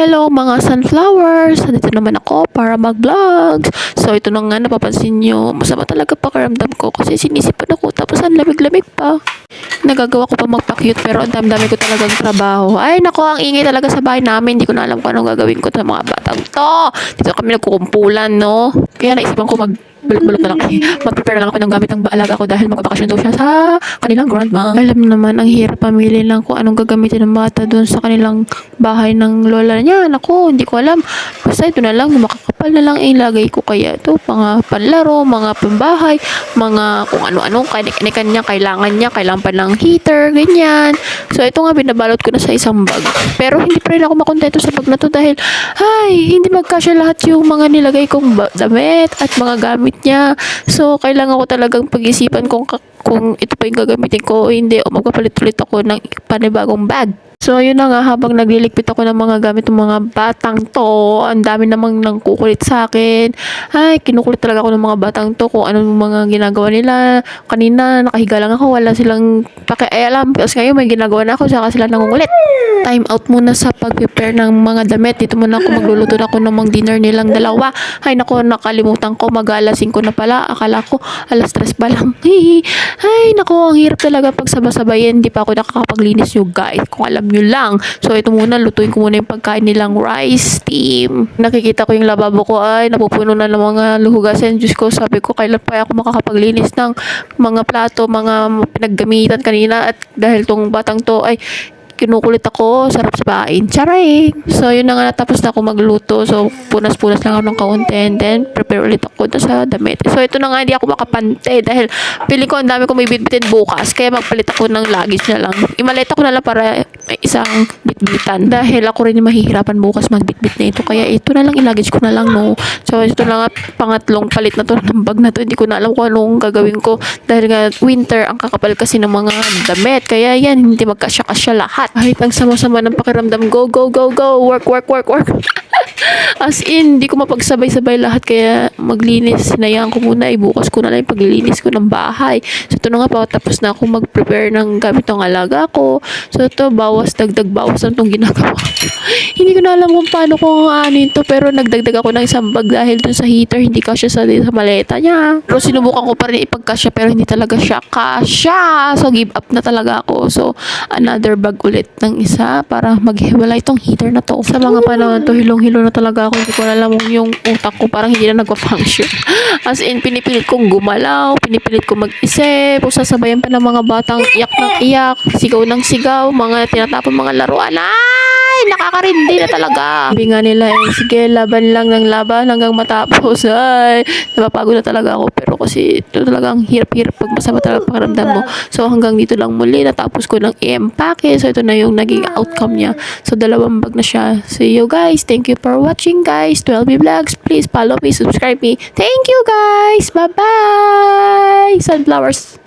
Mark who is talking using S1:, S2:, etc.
S1: Hello mga sunflowers! Nandito naman ako para mag-vlogs. So ito na nga napapansin nyo, masama talaga pakiramdam ko kasi sinisipan ako tapos ang lamig-lamig pa. Nagagawa ko pa magpa-cute pero ang dami-dami ko talagang trabaho. Ay nako, ang ingay talaga sa bahay namin. Hindi ko na alam kung anong gagawin ko sa mga batang to. Dito kami nagkukumpulan, no? Kaya naisipan ko mag balot-balot na lang. Mag-prepare lang ako ng gamit ng alaga ko dahil magbabakasyon daw siya sa kanilang grandma. Alam naman, ang hirap pamili lang kung anong gagamitin ng bata doon sa kanilang bahay ng lola niya. Naku, hindi ko alam. Basta ito na lang, makakapal na lang ilagay ko kaya ito. Mga panlaro, mga pambahay, mga kung ano-ano, kanya kailangan niya, kailangan pa ng heater, ganyan. So, ito nga, binabalot ko na sa isang bag. Pero hindi pa rin ako makontento sa bag na to dahil, ay, hindi magkasya lahat yung mga nilagay kong damit at mga gamit niya. So, kailangan ko talagang pag-isipan kung, kung ito pa yung gagamitin ko o hindi o magpapalit ulit ako ng panibagong bag. So, yun na nga, habang nagliligpit ako ng mga gamit ng mga batang to, ang dami namang nang kukulit sa akin. Ay, kinukulit talaga ako ng mga batang to kung anong mga ginagawa nila. Kanina, nakahiga lang ako, wala silang pakialam. Tapos ngayon, may ginagawa na ako, saka sila nangungulit. Time out muna sa pag-prepare ng mga damit. Dito muna ako magluluto na ako ng mga dinner nilang dalawa. Ay, nako, nakalimutan ko, mag-alas 5 na pala. Akala ko, alas 3 pa lang. Ay, nako, ang hirap talaga pag sabay-sabayin. Hindi pa ako nakakapaglinis nyo, guys. Kung alam nyo lang. So, ito muna, lutuin ko muna yung pagkain nilang rice steam. Nakikita ko yung lababo ko, ay, napupuno na ng mga luhugasan. Diyos ko, sabi ko, kailan pa ako makakapaglinis ng mga plato, mga pinaggamitan kanina. At dahil tong batang to, ay, kinukulit ako, sarap sa bain. Charay! So, yun na nga, natapos na ako magluto. So, punas-punas lang ako ng kaunti and then prepare ulit ako doon sa damit. So, ito na nga, hindi ako makapante dahil pili ko ang dami ko may bitbitin bukas. Kaya magpalit ako ng luggage na lang. Imaleta ko na lang para isang bitbitan. Dahil ako rin mahihirapan bukas magbitbit na ito. Kaya ito na lang, ilagage ko na lang, no. So, ito na nga, pangatlong palit na to ng bag na to. Hindi ko na alam kung anong gagawin ko. Dahil nga, winter, ang kakapal kasi ng mga damit. Kaya yan, hindi magkasya-kasya lahat. Kahit ang sama-sama ng pakiramdam, go, go, go, go, work, work, work, work. As in, hindi ko mapagsabay-sabay lahat kaya maglinis. Sinayaan ko muna, ibukas ko na lang yung paglilinis ko ng bahay. So, ito na nga pa, tapos na ako mag-prepare ng gamit alaga ko. So, ito, bawas, dagdag, bawas lang itong ginagawa ko. hindi ko na alam kung paano ko aanin to, pero nagdagdag ako ng isang bag dahil dun sa heater, hindi kasya sa, sa maleta niya. Pero sinubukan ko pa rin ipagkasya, pero hindi talaga siya kasya. So, give up na talaga ako. So, another bag ulit ng isa para maghiwalay itong heater na to. Sa mga panahon to, hilong-hilo na talaga ako. Hindi ko na alam yung utak ko parang hindi na nagpa-function. As in, pinipilit kong gumalaw, pinipilit kong mag-isip, kung sasabayan pa ng mga batang iyak ng iyak, sigaw ng sigaw, mga tinatapon mga laruan. Ay, nakakarindi na talaga. Sabi nga nila eh, sige, laban lang ng laban hanggang matapos. Ay, napapagod na talaga ako. Pero kasi ito talagang hirap-hirap pag masama talaga pakiramdam mo. So, hanggang dito lang muli, natapos ko ng i-empake. So, ito na yung naging outcome niya. So, dalawang bag na siya. So, you guys, thank you for watching, guys. 12B Vlogs. Please follow me, subscribe me. Thank you, guys. Bye-bye. Sunflowers.